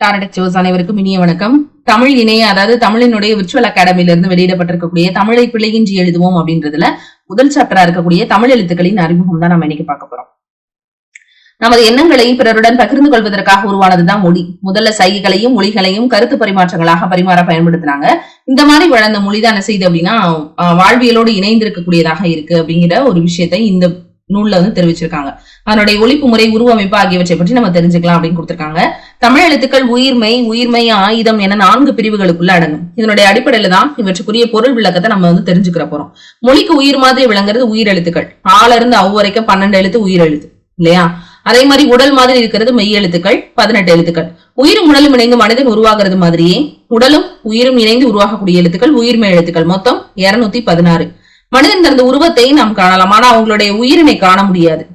டாரடக் Jose அனைவருக்கும் இனிய வணக்கம். தமிழ் இணைய அதாவது தமிழினுடைய விர்ச்சுவல் அகாடமில இருந்து வெளியிடப்பட்டிருக்கக்கூடிய தமிழை பிள்ளையின்றி எழுதுவோம் அப்படின்றதுல முதல் சாப்டரா இருக்கக்கூடிய தமிழ் எழுத்துக்களின் அறிமுகம் தான் நம்ம இன்னைக்கு பார்க்க போறோம். நமது எண்ணங்களை பிறருடன் பகிர்ந்து கொள்வதற்காக உருவானதுதான் மொழி. முதல்ல சைகைகளையும் மொழிகளையும் கருத்து பரிமாற்றங்களாக பரிமாற பயன்படுத்தினாங்க. இந்த மாதிரி வளர்ந்த மொழிதான் என்ன செய்யுது அப்படின்னா வாழ்வியலோடு இணைந்திருக்கக்கூடியதாக இருக்கு அப்படிங்கிற ஒரு விஷயத்தை இந்த நூல்ல வந்து தெரிவிச்சிருக்காங்க. அதனுடைய ஒழிப்பு முறை உருவமைப்பு ஆகியவற்றை பற்றி நம்ம தெரிஞ்சுக்கலாம் அப்படின்னு கொடுத்திருக்காங்க. தமிழ் எழுத்துக்கள் உயிர்மை உயிர்மை ஆயுதம் என நான்கு பிரிவுகளுக்குள்ள அடங்கும். இதனுடைய அடிப்படையில தான் இவற்றுக்குரிய பொருள் விளக்கத்தை நம்ம வந்து தெரிஞ்சுக்கிற போறோம். மொழிக்கு உயிர் மாதிரி விளங்குறது உயிர் எழுத்துக்கள் ஆல இருந்து அவ் வரைக்கும் பன்னெண்டு எழுத்து உயிர் எழுத்து இல்லையா? அதே மாதிரி உடல் மாதிரி இருக்கிறது மெய் எழுத்துக்கள் பதினெட்டு எழுத்துக்கள். உயிரும் உடலும் இணைந்து மனிதன் உருவாகிறது மாதிரியே உடலும் உயிரும் இணைந்து உருவாகக்கூடிய எழுத்துக்கள் உயிர்மை எழுத்துக்கள். மொத்தம் இருநூத்தி பதினாறு. மனிதன் தனது உருவத்தை நாம் காணலாம் ஆனா அவங்களுடைய உயிரினை காண முடியாது.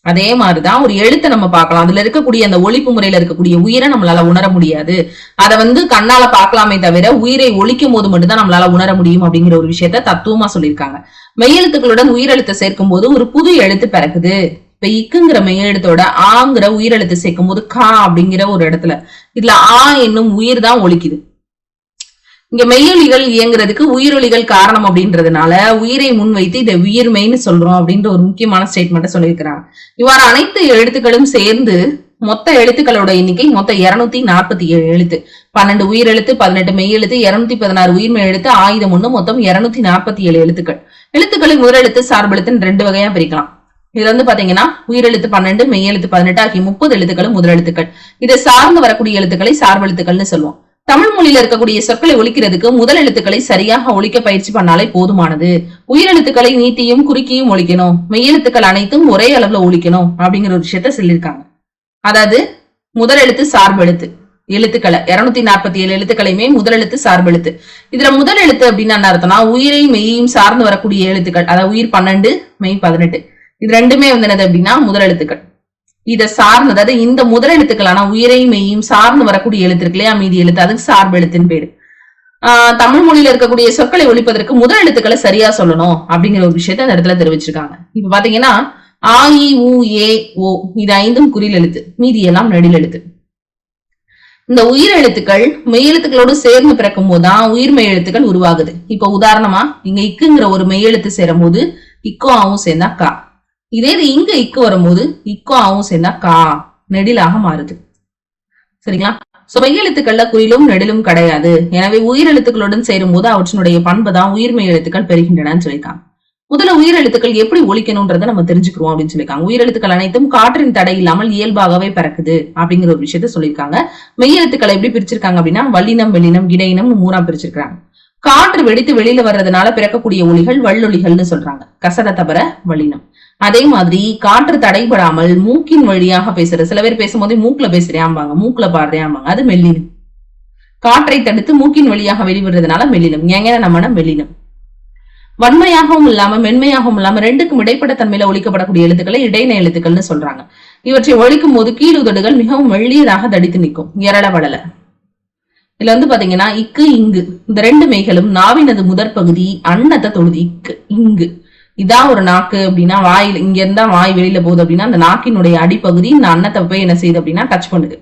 அதே மாதிரிதான் ஒரு எழுத்தை நம்ம பார்க்கலாம். அதுல இருக்கக்கூடிய அந்த ஒழிப்பு முறையில இருக்கக்கூடிய உயிரை நம்மளால உணர முடியாது. அதை வந்து கண்ணால பார்க்கலாமே தவிர உயிரை ஒழிக்கும் போது மட்டும்தான் நம்மளால உணர முடியும் அப்படிங்கிற ஒரு விஷயத்த தத்துவமா சொல்லியிருக்காங்க. மெய்யெழுத்துக்களுடன் உயிரெழுத்தை சேர்க்கும் போது ஒரு புது எழுத்து பிறக்குது. இப்ப இக்குங்கிற மெய்யெழுத்தோட ஆங்கிற உயிரெழுத்து சேர்க்கும் போது கா அப்படிங்கிற ஒரு இடத்துல. இதுல ஆ என்னும் உயிர் தான் ஒழிக்குது. இங்க மெய்யொலிகள் இயங்குறதுக்கு உயிரொலிகள் காரணம் அப்படின்றதுனால உயிரை முன்வைத்து இதை உயிர்மைன்னு சொல்றோம் அப்படின்ற ஒரு முக்கியமான ஸ்டேட்மெண்ட்டை சொல்லியிருக்கிறாங்க. இவ்வாறு அனைத்து எழுத்துக்களும் சேர்ந்து மொத்த எழுத்துக்களோட எண்ணிக்கை மொத்த இருநூத்தி நாற்பத்தி ஏழு எழுத்து. பன்னெண்டு உயிர் எழுத்து பதினெட்டு மெய் எழுத்து இருநூத்தி பதினாறு உயிர்மெய் எழுத்து ஆயுதம் ஒண்ணு மொத்தம் இருநூத்தி நாற்பத்தி ஏழு எழுத்துக்கள். எழுத்துக்களை முதலெழுத்து சார்பெழுத்துன்னு ரெண்டு வகையா பிரிக்கலாம். இதுல வந்து பாத்தீங்கன்னா உயிரெழுத்து பன்னெண்டு மெய் எழுத்து பதினெட்டு ஆகிய முப்பது எழுத்துக்களும் முதலெழுத்துக்கள். இதை சார்ந்து வரக்கூடிய எழுத்துக்களை சார்பெழுத்துக்கள்னு சொல்லுவோம். தமிழ் மொழியில இருக்கக்கூடிய சொற்களை ஒழிக்கிறதுக்கு முதல் எழுத்துக்களை சரியாக ஒழிக்க பயிற்சி பண்ணாலே போதுமானது. உயிரெழுத்துக்களை நீட்டியும் குறுக்கியும் ஒழிக்கணும். மெய்யெழுத்துக்கள் அனைத்தும் ஒரே அளவுல ஒழிக்கணும் அப்படிங்கிற ஒரு விஷயத்த சொல்லியிருக்காங்க. அதாவது முதல் எழுத்து சார்பு எழுத்து எழுத்துக்களை இருநூத்தி நாற்பத்தி ஏழு எழுத்துக்களையுமே முதல் எழுத்து சார்பெழுத்து. இதுல முதல் எழுத்து அப்படின்னு என்ன அர்த்தம்னா உயிரை மெய்யையும் சார்ந்து வரக்கூடிய எழுத்துக்கள். அதாவது உயிர் பன்னெண்டு மெய் பதினெட்டு. இது ரெண்டுமே வந்து என்னது அப்படின்னா முதல் எழுத்துக்கள். இதை சார்ந்தது அதாவது இந்த முதல் எழுத்துக்களான உயிரையும் மெய்யும் சார்ந்து வரக்கூடிய எழுத்து இருக்கு இல்லையா? மீதி எழுத்து அதுக்கு சார்பு எழுத்துன்னு பேரு. ஆஹ் தமிழ் மொழியில இருக்கக்கூடிய சொற்களை ஒழிப்பதற்கு முதல் எழுத்துக்களை சரியா சொல்லணும் அப்படிங்கிற ஒரு விஷயத்த அந்த இடத்துல தெரிவிச்சிருக்காங்க. இப்ப பாத்தீங்கன்னா ஆ இ உ ஏ ஓ இது ஐந்தும் குறில் எழுத்து மீதி எல்லாம் நெடில் எழுத்து. இந்த உயிர் எழுத்துக்கள் மெய் எழுத்துக்களோடு சேர்ந்து பிறக்கும் போதுதான் உயிர்மெய் எழுத்துக்கள் உருவாகுது. இப்ப உதாரணமா இங்க இக்குங்கிற ஒரு மெய் எழுத்து சேரும் போது இக்கோ ஆவும் சேர்ந்தா கா. இதே இது இங்க இக்கு வரும்போது இக்கோ ஆவும் சேர்ந்தா கா நெடிலாக மாறுது. சரிங்களா? சுவையெழுத்துக்கள்ல குறிலும் நெடிலும் கிடையாது. எனவே உயிரெழுத்துக்களுடன் சேரும் போது அவற்றினுடைய பண்பு தான் உயிர்மை எழுத்துக்கள் பெறுகின்றனன்னு சொல்லியிருக்காங்க. முதல்ல உயிரெழுத்துக்கள் எப்படி ஒழிக்கணும்ன்றதை நம்ம தெரிஞ்சுக்கிறோம் அப்படின்னு சொல்லியிருக்காங்க. உயிரெழுத்துக்கள் அனைத்தும் காற்றின் தடை இல்லாமல் இயல்பாகவே பிறக்குது அப்படிங்கிற ஒரு விஷயத்த சொல்லியிருக்காங்க. மெய்யெழுத்துக்களை எப்படி பிரிச்சிருக்காங்க அப்படின்னா வல்லினம் வெள்ளினம் இடையினம் மூணா பிரிச்சிருக்காங்க காற்று வெடித்து வெளியில வர்றதுனால பிறக்கக்கூடிய ஒலிகள் வல்லொலிகள்னு சொல்றாங்க. கசட தவிர வல்லினம். அதே மாதிரி காற்று தடைபடாமல் மூக்கின் வழியாக பேசுற சில பேர் பேசும்போதே மூக்குல பேசுறியாம்பாங்க மூக்குல பாடுறியாம்பாங்க அது மெல்லினம் காற்றை தடுத்து மூக்கின் வழியாக வெளிவிடுறதுனால மெல்லினம் ஏங்க நம்ம மெல்லினம் வன்மையாகவும் இல்லாம மென்மையாகவும் இல்லாம ரெண்டுக்கும் இடைப்பட்ட தன்மையில ஒழிக்கப்படக்கூடிய எழுத்துக்களை இடைநிலை எழுத்துக்கள்னு சொல்றாங்க. இவற்றை ஒழிக்கும் போது கீழுதடுகள் மிகவும் மெல்லியதாக தடித்து நிற்கும். எரள வளல இதுல வந்து பாத்தீங்கன்னா இக்கு இங்கு. இந்த ரெண்டு மெய்களும் நாவினது முதற் பகுதி அன்னத்தை தொழுது இக்கு இங்கு. இதான் ஒரு நாக்கு அப்படின்னா வாயில் இங்க இருந்தா வாய் வெளியில போகுது அப்படின்னா அந்த நாக்கினுடைய அடிப்பகுதி இந்த அன்னத்தை போய் என்ன செய்யுது அப்படின்னா டச் பண்ணுது.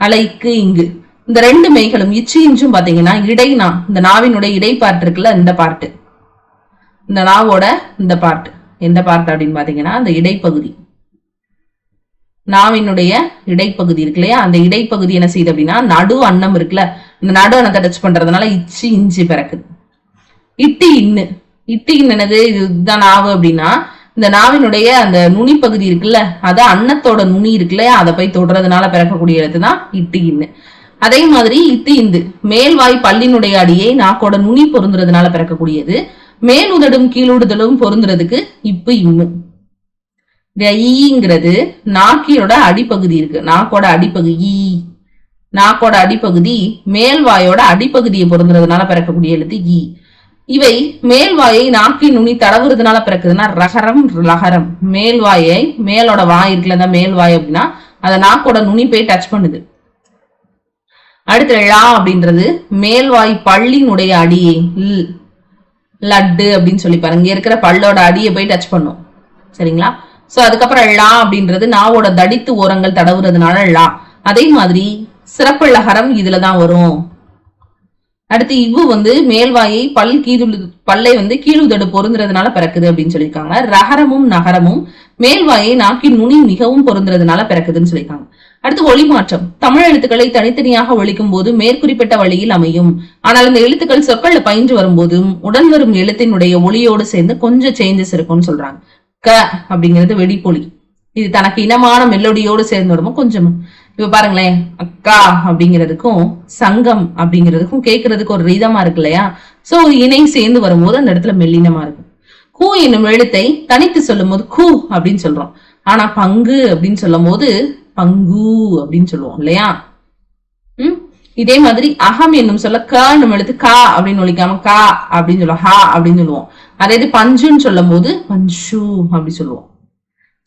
அலைக்கு இக்கு இங்கு. இந்த ரெண்டு மெய்களும் இச்சு இஞ்சும் பாத்தீங்கன்னா இடைநா இந்த நாவினுடைய இடை பார்ட் இருக்குல்ல இந்த பார்ட்டு இந்த நாவோட இந்த பார்ட் எந்த பார்ட் அப்படின்னு பாத்தீங்கன்னா அந்த இடைப்பகுதி. நாவினுடைய இடைப்பகுதி இருக்கு இல்லையா? அந்த இடைப்பகுதி என்ன செய்யுது அப்படின்னா நடு அன்னம் இருக்குல்ல இந்த நடு அன்னத்தை டச் பண்றதுனால இச்சு இஞ்சி பிறக்குது. இட்டி இன்னு. இட்டி நினைது இதுதான் நாவு அப்படின்னா இந்த நாவினுடைய அந்த நுனி பகுதி இருக்குல்ல அது அன்னத்தோட நுனி இருக்குல்ல அதை போய் தொடுறதுனால பிறக்கக்கூடிய எழுத்து தான் இட்டு இன்னு. அதே மாதிரி இட்டு இந்து மேல்வாய் பல்லினுடைய அடியை நாக்கோட நுனி பொருந்துறதுனால பிறக்கக்கூடியது மேல் உதடும் கீழுடுதலும் பொருந்துறதுக்கு இப்பு இம்மு இந்த ஈங்கிறது நாக்கியோட அடிப்பகுதி இருக்கு நாக்கோட அடிப்பகுதி ஈ. நாக்கோட அடிப்பகுதி மேல்வாயோட அடிப்பகுதியை பொருந்துறதுனால பிறக்கக்கூடிய எழுத்து ஈ. இவை மேல்வாயை நாக்கின் நுனி தடவுறதுனால பிறக்குதுன்னா ரகரம் லகரம். மேல்வாயை மேலோட வாய் இருக்குல்ல அந்த மேல்வாய் அப்படின்னா அதை நாக்கோட நுனி போய் டச் பண்ணுது. அடுத்து ழா அப்படின்றது மேல்வாய் பள்ளினுடைய அடியை ல், லட்டு அப்படின்னு சொல்லி பாருங்க. இங்க இருக்கிற பல்லோட அடியை போய் டச் பண்ணும். சரிங்களா? சோ அதுக்கப்புறம் ழா அப்படின்றது நாவோட தடித்து ஓரங்கள் தடவுறதுனால லா. அதே மாதிரி சிறப்பு லகரம் இதுலதான் வரும். அடுத்து இவ்வு வந்து மேல்வாயை பல் கீதுழு பல்லை வந்து கீழுதடு பொருந்துறதுனால பிறக்குது அப்படின்னு சொல்லியிருக்காங்க. ரகரமும் நகரமும் மேல்வாயை நாக்கின் நுனி மிகவும் பொருந்துறதுனால பிறக்குதுன்னு சொல்லியிருக்காங்க. அடுத்து ஒளி மாற்றம். தமிழ் எழுத்துக்களை தனித்தனியாக ஒழிக்கும் போது மேற்குறிப்பிட்ட வழியில் அமையும். ஆனால் இந்த எழுத்துக்கள் சொற்கள்ல பயின்று வரும்போதும் உடன் வரும் எழுத்தினுடைய ஒளியோடு சேர்ந்து கொஞ்சம் சேஞ்சஸ் இருக்கும்னு சொல்றாங்க. க அப்படிங்கிறது வெடிப்பொலி. இது தனக்கு இனமான மெலோடியோடு சேர்ந்து வரும்போது கொஞ்சம் இப்ப பாருங்களேன் அக்கா அப்படிங்கிறதுக்கும் சங்கம் அப்படிங்கிறதுக்கும் கேட்கறதுக்கு ஒரு ரீதமா இருக்கு இல்லையா? சோ ஒரு இணை சேர்ந்து வரும்போது அந்த இடத்துல மெல்லினமா இருக்கும் கூ என்னும் எழுத்தை தனித்து சொல்லும் போது கூ அப்படின்னு சொல்றோம். ஆனா பங்கு அப்படின்னு சொல்லும் போது பங்கு அப்படின்னு சொல்லுவோம் இல்லையா? ம்? இதே மாதிரி அகம் என்னும் சொல்ல க என்னும் எழுத்து கா அப்படின்னு ஒழிக்காம கா அப்படின்னு சொல்லுவோம் ஹா அப்படின்னு சொல்லுவோம். அதே இது பஞ்சுன்னு சொல்லும் போது பஞ்சு அப்படி சொல்லுவோம்.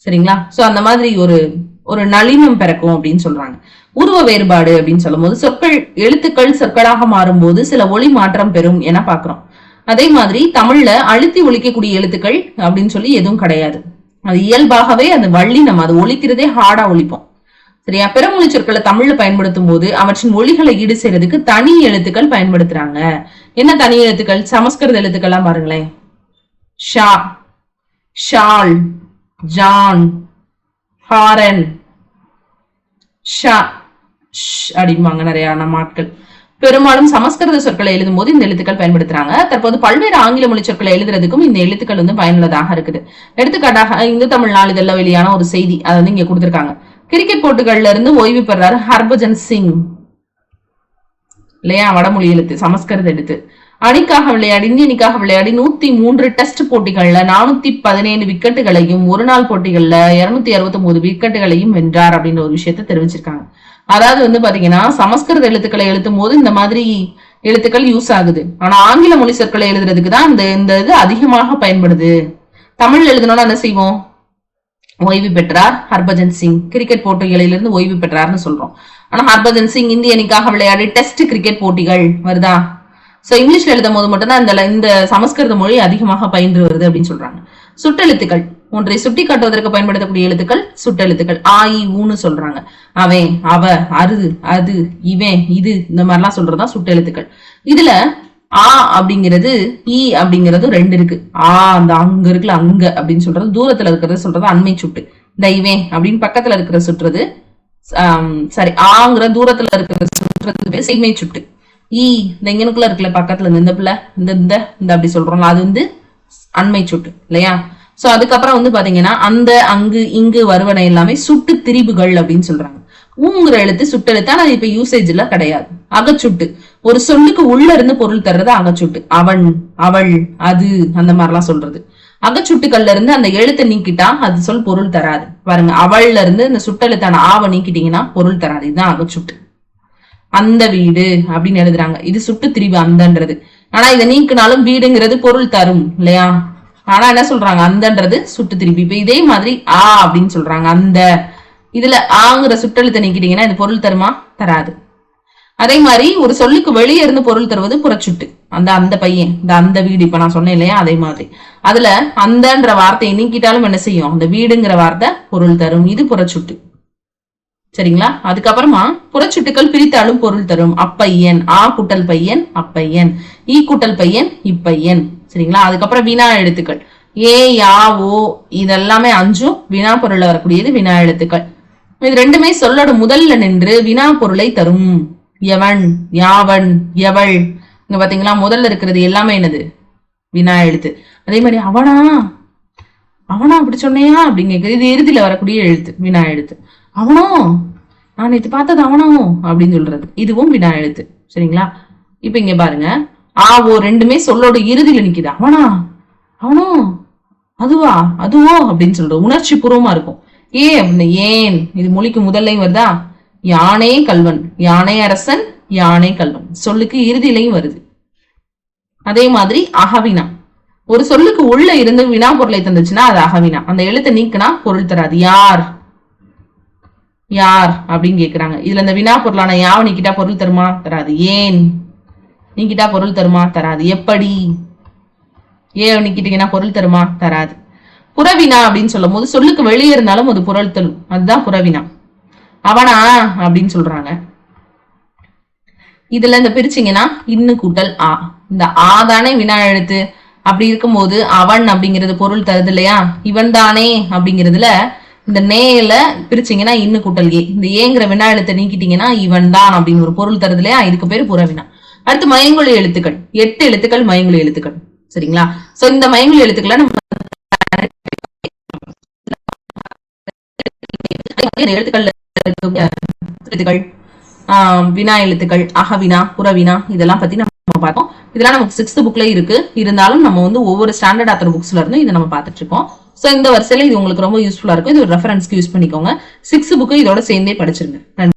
சரிங்களா? சோ அந்த மாதிரி ஒரு ஒரு நளினம் பிறக்கும் அப்படின்னு சொல்றாங்க. உருவ வேறுபாடு அப்படின்னு சொல்லும் போது சொற்கள் எழுத்துக்கள் சொற்களாக மாறும்போது சில ஒளி மாற்றம் பெறும் என பாக்குறோம் அதே மாதிரி தமிழ்ல அழுத்தி ஒழிக்கக்கூடிய எழுத்துக்கள் அப்படின்னு சொல்லி எதுவும் கிடையாது. அது இயல்பாகவே அந்த வள்ளி நம்ம அது ஒழிக்கிறதே ஹார்டா ஒழிப்போம். சரியா? பிறமொழி சொற்களை தமிழ்ல பயன்படுத்தும் போது அவற்றின் ஒளிகளை ஈடு செய்யறதுக்கு தனி எழுத்துக்கள் பயன்படுத்துறாங்க. என்ன தனி எழுத்துக்கள்? சமஸ்கிருத எழுத்துக்கள்லாம் பாருங்களேன். ஷா ஷால் ஜான் ஹாரன் ஷா அப்படிம்பாங்க நிறைய ஆட்கள் பெரும்பாலும் சமஸ்கிருத சொற்களை எழுதும் போது இந்த எழுத்துக்கள் பயன்படுத்துறாங்க. தற்போது பல்வேறு ஆங்கில மொழி சொற்களை எழுதுறதுக்கும் இந்த எழுத்துக்கள் வந்து பயனுள்ளதாக இருக்குது. எடுத்துக்காட்டாக இந்து தமிழ் நாளிதழ்ல வெளியான ஒரு செய்தி அதை வந்து இங்க கொடுத்திருக்காங்க. கிரிக்கெட் போட்டிகள்ல இருந்து ஓய்வு பெறாரு ஹர்பஜன் சிங். இல்லையா? வடமொழி எழுத்து சமஸ்கிருத எழுத்து. அணிக்காக விளையாடி இந்திய அணிக்காக விளையாடி நூத்தி மூன்று டெஸ்ட் போட்டிகள்ல நானூத்தி பதினேழு விக்கெட்டுகளையும் ஒரு நாள் போட்டிகள்ல இருநூத்தி அறுபத்தி ஒன்பது விக்கெட்டுகளையும் வென்றார் அப்படின்ற ஒரு விஷயத்த தெரிவிச்சிருக்காங்க. அதாவது வந்து பாத்தீங்கன்னா சமஸ்கிருத எழுத்துக்களை எழுத்தும் போது இந்த மாதிரி எழுத்துக்கள் யூஸ் ஆகுது. ஆனா ஆங்கில மொழி சொற்களை எழுதுறதுக்கு தான் இந்த இந்த இது அதிகமாக பயன்படுது. தமிழ் எழுதணும்னா என்ன செய்வோம்? ஓய்வு பெற்றார் ஹர்பஜன் சிங். கிரிக்கெட் போட்டிகளிலிருந்து ஓய்வு பெற்றார்னு சொல்றோம். ஆனா ஹர்பஜன் சிங் இந்திய அணிக்காக விளையாடி டெஸ்ட் கிரிக்கெட் போட்டிகள் வருதா? சோ இங்கிலீஷ்ல எழுதும் போது மட்டும்தான் இந்த இந்த சமஸ்கிருத மொழி அதிகமாக பயின்று வருது அப்படின்னு சொல்றாங்க. சுட்டெழுத்துக்கள். ஒன்றை சுட்டி காட்டுவதற்கு பயன்படுத்தக்கூடிய எழுத்துக்கள் சுட்டெழுத்துக்கள். ஆ இ ஊன்னு சொல்றாங்க. அவன் அவ அரு அது இவன் இது இந்த மாதிரிலாம் சொல்றதுதான் சுட்டெழுத்துக்கள். இதுல ஆ அப்படிங்கிறது இ அப்படிங்கிறது ரெண்டு இருக்கு. ஆ அந்த அங்க இருக்குல்ல அங்க அப்படின்னு சொல்றது தூரத்துல இருக்கிறது சொல்றது அண்மை சுட்டு. இந்த இவன் அப்படின்னு பக்கத்துல இருக்கிற சுற்றுறது சாரி ஆங்கிற தூரத்துல இருக்கிற சுற்றுறது செய்மை சுட்டு. ஈ இந்த இங்கனுக்குள்ள இருக்குல்ல பக்கத்துல இந்த பிள்ளை இந்த இந்த இந்த அப்படி சொல்றோம்ல அது வந்து அண்மை சுட்டு இல்லையா? சோ அதுக்கப்புறம் வந்து பாத்தீங்கன்னா அந்த அங்கு இங்கு வருவன எல்லாமே சுட்டு திரிபுகள் அப்படின்னு சொல்றாங்க. ஊங்குற எழுத்து சுட்டெழுத்து ஆனா இப்ப யூசேஜ்ல கிடையாது. அகச்சுட்டு. ஒரு சொல்லுக்கு உள்ள இருந்து பொருள் தர்றது அகச்சுட்டு. அவன் அவள் அது அந்த மாதிரிலாம் சொல்றது. அகச்சுட்டுகள்ல இருந்து அந்த எழுத்தை நீக்கிட்டா அது சொல் பொருள் தராது. பாருங்க அவள்ல இருந்து இந்த சுட்டெழுத்தான ஆவை நீக்கிட்டீங்கன்னா பொருள் தராது. இதுதான் அகச்சுட்டு. அந்த வீடு அப்படின்னு எழுதுறாங்க. இது சுட்டு திரிவு அந்தன்றது. ஆனா இதை நீக்கினாலும் வீடுங்கிறது பொருள் தரும் இல்லையா? ஆனா என்ன சொல்றாங்க? அந்தன்றது சுட்டு திருப்பி இப்ப இதே மாதிரி ஆ அப்படின்னு சொல்றாங்க. அந்த இதுல ஆங்கிற சுட்டெழுத்தை நீக்கிட்டீங்கன்னா இது பொருள் தருமா? தராது. அதே மாதிரி ஒரு சொல்லுக்கு வெளியே இருந்து பொருள் தருவது புறச்சுட்டு. அந்த அந்த பையன் இந்த அந்த வீடு இப்ப நான் சொன்னேன் இல்லையா? அதே மாதிரி. அதுல அந்தன்ற வார்த்தையை நீக்கிட்டாலும் என்ன செய்யும்? அந்த வீடுங்கிற வார்த்தை பொருள் தரும். இது புறச்சுட்டு. சரிங்களா? அதுக்கப்புறமா புறச்சுட்டுக்கள் பிரித்தாலும் பொருள் தரும். அப்பையன் ஆ குட்டல் பையன் அப்பையன் ஈ குட்டல் பையன் இப்பையன். சரிங்களா? அதுக்கப்புறம் வினா எழுத்துக்கள். ஏ யா ஓ இதெல்லாமே அஞ்சும் வினா பொருள்ல வரக்கூடியது வினா எழுத்துக்கள். இது ரெண்டுமே சொல்லோட முதல்ல நின்று வினா பொருளை தரும். எவன் யாவன் எவள். இங்க பாத்தீங்களா? முதல்ல இருக்கிறது எல்லாமே என்னது? வினா எழுத்து. அதே மாதிரி அவனா அவனா அப்படி சொன்னையா? அப்படிங்க இது இறுதியில வரக்கூடிய எழுத்து வினா எழுத்து. அவனோ? நான் நேற்று பார்த்தது அவனோ? அப்படின்னு சொல்றது. இதுவும் வினா எழுத்து. சரிங்களா? இப்ப இங்க பாருங்க. ஆ ஓ ரெண்டுமே சொல்லோட இறுதியில நிக்குது. அவனா? அவனோ? அதுவா? அதுவோ? அப்படின்னு சொல்றது உணர்ச்சி பூர்வமா இருக்கும். ஏ அப்படின்னு ஏன்? இது மொழிக்கு முதல்லையும் வருதா? யானே கல்வன். யானை அரசன் யானை கல்வன். சொல்லுக்கு இறுதியிலையும் வருது. அதே மாதிரி அகவினா. ஒரு சொல்லுக்கு உள்ள இருந்து வினா பொருளை தந்துச்சுன்னா அது அகவினா. அந்த எழுத்தை நீக்கினா பொருள் தராது. யார்? யார் அப்படின்னு கேக்குறாங்க. இதுல இந்த வினா பொருளான யாவ நீக்கிட்டா பொருள் தருமா? தராது. ஏன்? நீக்கிட்டா பொருள் தருமா? தராது. எப்படி? ஏன் நீக்கிட்டீங்கன்னா பொருள் தருமா? தராது. புறவினா அப்படின்னு சொல்லும் போது சொல்லுக்கு வெளியே இருந்தாலும் அது பொருள் தரும். அதுதான் புறவினா. அவனா அப்படின்னு சொல்றாங்க. இதுல இந்த பிரிச்சிங்கன்னா இன்னு கூட்டல் ஆ. இந்த ஆ தானே வினா எழுத்து. அப்படி இருக்கும்போது அவன் அப்படிங்கிறது பொருள் தருது இல்லையா? இவன் தானே அப்படிங்கிறதுல இந்த நேல பிரிச்சீங்கன்னா இன்னு கூட்டல் ஏ. இந்த ஏங்கிற வினா எழுத்தை நீக்கிட்டீங்கன்னா இவன் தான் அப்படின்னு ஒரு பொருள் தருது இல்லையா இதுக்கு பேர் புறவினா அடுத்து மயங்கொழி எழுத்துக்கள். எட்டு எழுத்துக்கள் மயங்கொழி எழுத்துக்கள். சரிங்களா? சோ இந்த மயங்கொழி எழுத்துக்களை நம்ம எழுத்துக்கள் எழுத்துக்கள் ஆஹ் வினா எழுத்துக்கள் அகவினா புறவினா இதெல்லாம் பத்தி நம்ம பார்த்தோம் இதெல்லாம் நமக்கு சிக்ஸ்த் புக்ல இருக்கு. இருந்தாலும் நம்ம வந்து ஒவ்வொரு ஸ்டாண்டர்ட் ஆத்தர் புக்ஸ்ல இருந்தும் இதை நம்ம பார்த்துட்டு இருக்கோம். ஸோ இந்த வரிசையில இது உங்களுக்கு ரொம்ப யூஸ்ஃபுல்லா இருக்கும். இது ஒரு ரெஃபரன்ஸ்க்கு யூஸ் பண்ணிக்கோங்க. சிக்ஸ்த் புக்கு இதோட சேர்ந்தே படிச்சிருங்க. நன்றி.